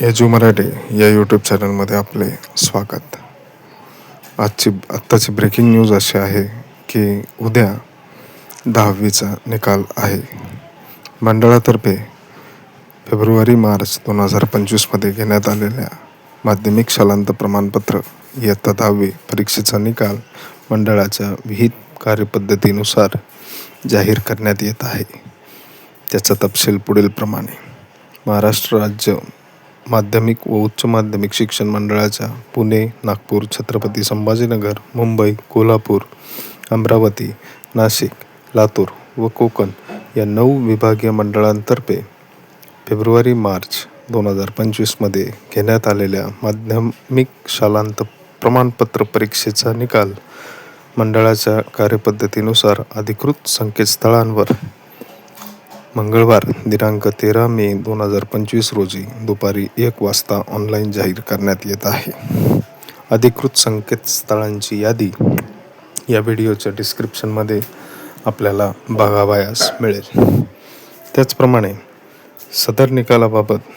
Edu Marathi या YouTube चॅनलमध्ये आपले स्वागत. आजची आत्ताची ब्रेकिंग न्यूज अशी आहे की उद्या दहावीचा निकाल आहे. मंडळातर्फे फेब्रुवारी मार्च दोन हजार पंचवीसमध्ये घेण्यात आलेल्या माध्यमिक शालांत प्रमाणपत्र इयत्ता दहावी परीक्षेचा निकाल मंडळाच्या विहित कार्यपद्धतीनुसार जाहीर करण्यात येत आहे. त्याचा तपशील पुढीलप्रमाणे. महाराष्ट्र राज्य माध्यमिक व उच्च माध्यमिक शिक्षण मंडळाच्या पुणे नागपूर छत्रपती संभाजीनगर मुंबई कोल्हापूर अमरावती नाशिक लातूर व कोकण या नऊ विभागीय मंडळांतर्फे फेब्रुवारी मार्च दोन हजार पंचवीसमध्ये घेण्यात आलेल्या माध्यमिक शालांत प्रमाणपत्र परीक्षेचा निकाल मंडळाच्या कार्यपद्धतीनुसार अधिकृत संकेतस्थळांवर मंगळवार दिनांक तेरा मे दोन हजार पंचवीस रोजी दुपारी एक वाजता ऑनलाईन जाहीर करण्यात येत आहे. अधिकृत संकेतस्थळांची यादी या व्हिडिओच्या डिस्क्रिप्शनमध्ये आपल्याला बघावयास मिळेल. त्याचप्रमाणे सदर निकालाबाबत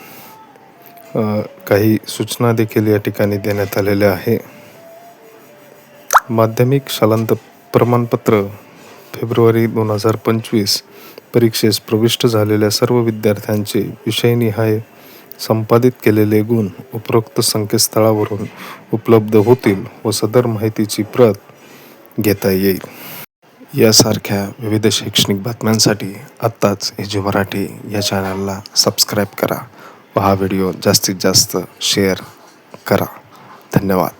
काही सूचना देखील या ठिकाणी देण्यात आलेल्या आहे. माध्यमिक शालांत प्रमाणपत्र फेब्रुवारी दोन हजार पंचवीस परीक्षेस प्रविष्ट झालेल्या सर्व विद्यार्थ्यांचे विषयनिहाय संपादित केलेले गुण उपरोक्त संकेतस्थळावरून उपलब्ध होतील व सदर माहितीची प्रत घेता येईल. यासारख्या विविध शैक्षणिक बातम्यांसाठी आत्ताच एजू मराठी या चॅनलला सबस्क्राईब करा व हा व्हिडिओ जास्तीत जास्त शेअर करा. धन्यवाद.